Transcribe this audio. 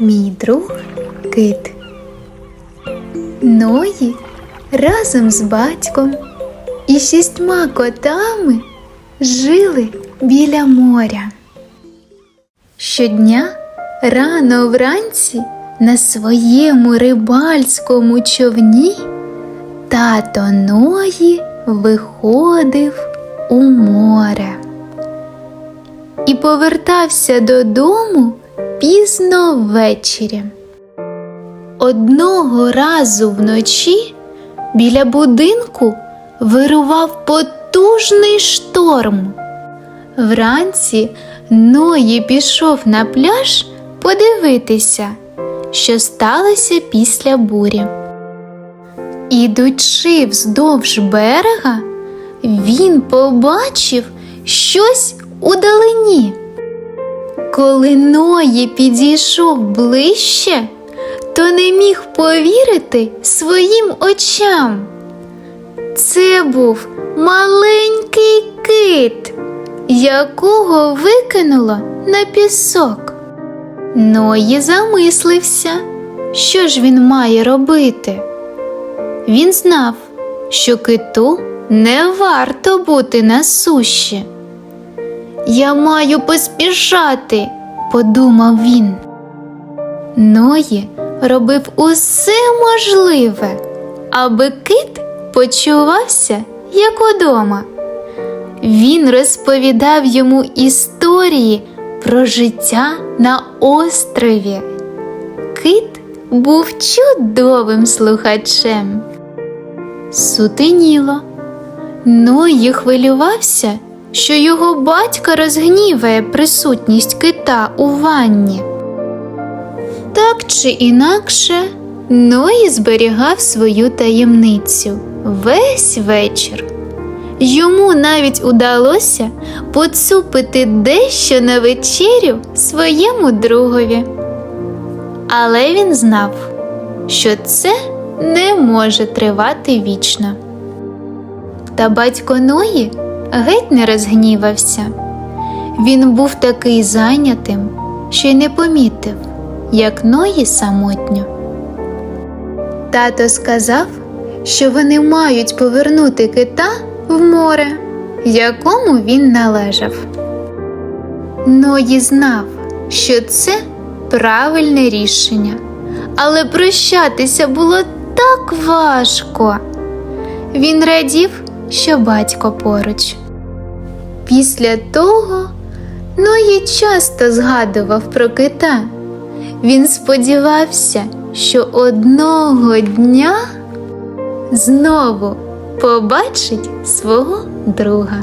мій друг кит. Ної разом з батьком і шістьма котами жили біля моря. Щодня рано вранці на своєму рибальському човні тато Ної виходив у море і повертався додому пізно ввечері. Одного разу вночі біля будинку вирував потужний шторм. Вранці Ної пішов на пляж подивитися, що сталося після бурі. Ідучи вздовж берега, він побачив щось у далині. Коли Ної підійшов ближче, то не міг повірити своїм очам. Це був маленький кит, якого викинуло на пісок. Ної замислився, що ж він має робити. Він знав, що киту не варто бути на суші. Я маю поспішати, подумав він. Ної робив усе можливе, аби кит почувався як удома. Він розповідав йому історії про життя на острові. Кит був чудовим слухачем. Сутеніло. Ної хвилювався, що його батька розгніває присутність кита у ванні. Так чи інакше, Ної зберігав свою таємницю весь вечір. Йому навіть удалося поцупити дещо на вечерю своєму другові. Але він знав, що це не може тривати вічно. Та батько Ної геть не розгнівався. Він був такий зайнятим, що й не помітив, як Ної самотньо. Тато сказав, що вони мають повернути кита в море, якому він належав. Ної знав, що це правильне рішення, але прощатися було так важко. Він радів, що батько поруч. Після того Ної часто згадував про кита. Він сподівався, що одного дня знову побачить свого друга.